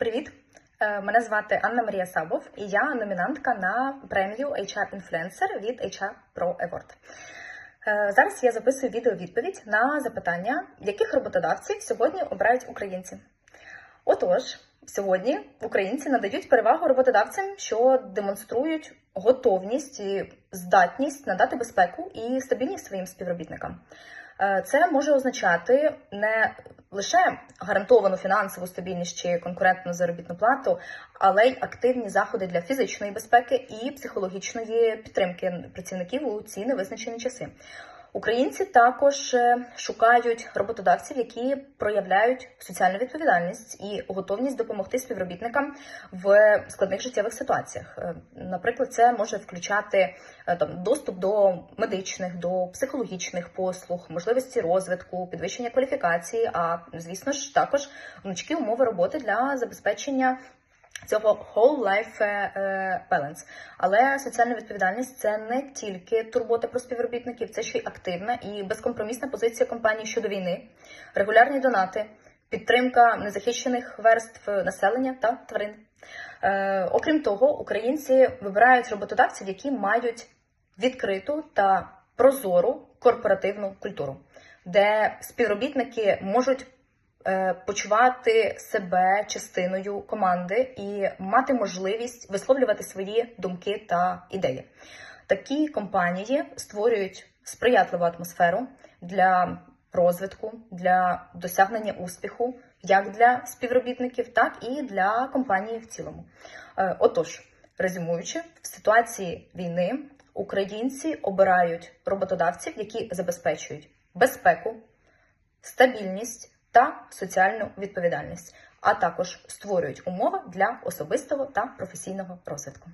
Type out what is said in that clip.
Привіт! Е, Мене звати Анна Марія Сабов, і я номінантка на премію HR Influencer від HR Pro Award. Е, Зараз я записую відео-відповідь на запитання, яких роботодавців сьогодні обирають українці. Отож, сьогодні українці надають перевагу роботодавцям, що демонструють готовність і здатність надати безпеку і стабільність своїм співробітникам. Е, Це може означати не лише гарантовану фінансову стабільність чи конкурентну заробітну плату, але й активні заходи для фізичної безпеки і психологічної підтримки працівників у ці невизначені часи. Українці також е, шукають роботодавців, які проявляють соціальну відповідальність і готовність допомогти співробітникам в складних життєвих ситуаціях. Е, Наприклад, це може включати е, там доступ до медичних, до психологічних послуг, можливості розвитку, підвищення кваліфікації, а звісно ж також гнучкі умови роботи для забезпечення цього whole life е, е, balance. Але соціальна відповідальність це не тільки турбота про співробітників, це ще й активна і безкомпромісна позиція компанії щодо війни, регулярні донати, підтримка незахищених верств населення та тварин. Е, окрім того, українці вибирають роботодавців, які мають відкриту та прозору корпоративну культуру, де співробітники можуть почувати себе частиною команди і мати можливість висловлювати свої думки та ідеї. Такі компанії створюють сприятливу атмосферу для розвитку, для досягнення успіху, як для співробітників, так і для компанії в цілому. Е, Отож, резюмуючи, в ситуації війни українці обирають роботодавців, які забезпечують безпеку, стабільність та соціальну відповідальність, а також створюють умови для особистого та професійного розвитку.